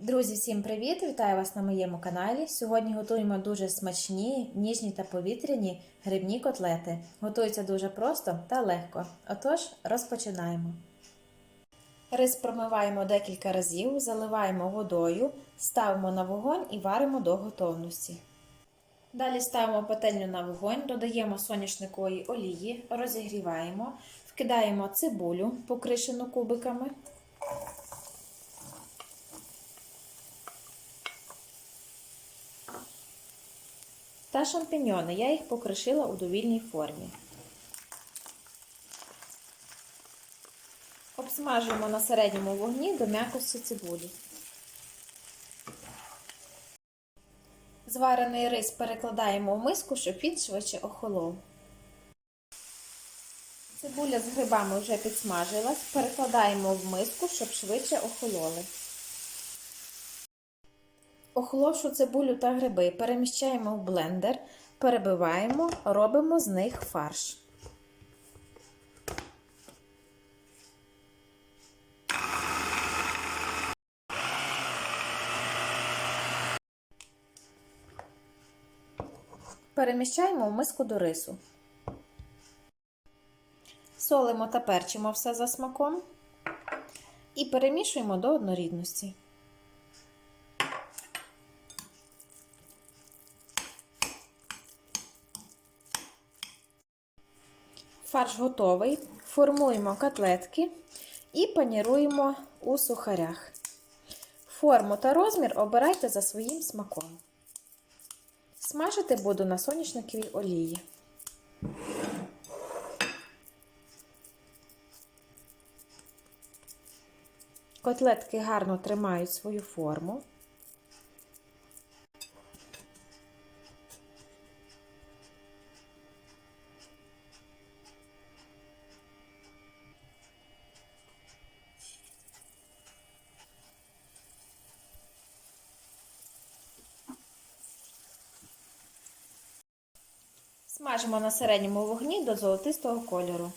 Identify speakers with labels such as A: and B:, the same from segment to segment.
A: Друзі, всім привіт! Вітаю вас на моєму каналі. Сьогодні готуємо дуже смачні, ніжні та повітряні грибні котлети. Готуються дуже просто та легко. Отож, розпочинаємо. Рис промиваємо декілька разів, заливаємо водою, ставимо на вогонь і варимо до готовності. Далі ставимо пательню на вогонь, додаємо соняшникової олії, розігріваємо, вкидаємо цибулю, покришену кубиками. Та шампіньони. Я їх покришила у довільній формі. Обсмажуємо на середньому вогні до м'якості цибулі. Зварений рис перекладаємо в миску, щоб він швидше охолов. Цибуля з грибами вже підсмажилась, перекладаємо в миску, щоб швидше охололи. Охоловшу цибулю та гриби переміщаємо в блендер, перебиваємо, робимо з них фарш. Переміщаємо в миску до рису. Солимо та перчимо все за смаком і перемішуємо до однорідності. Фарш готовий. Формуємо котлетки і паніруємо у сухарях. Форму та розмір обирайте за своїм смаком. Смажити буду на соняшниковій олії. Котлетки гарно тримають свою форму. Смажимо на середньому вогні до золотистого кольору.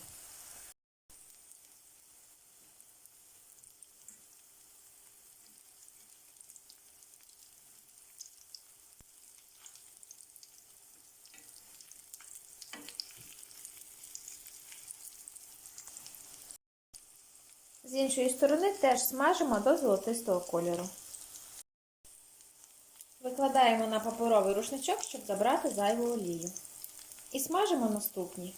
A: З іншої сторони теж смажимо до золотистого кольору. Викладаємо на паперовий рушничок, щоб забрати зайву олію. І смажимо наступні.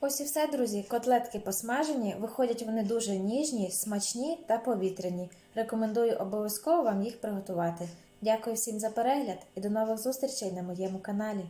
A: Ось і все, друзі. Котлетки посмажені, виходять вони дуже ніжні, смачні та повітряні. Рекомендую обов'язково вам їх приготувати. Дякую всім за перегляд і до нових зустрічей на моєму каналі.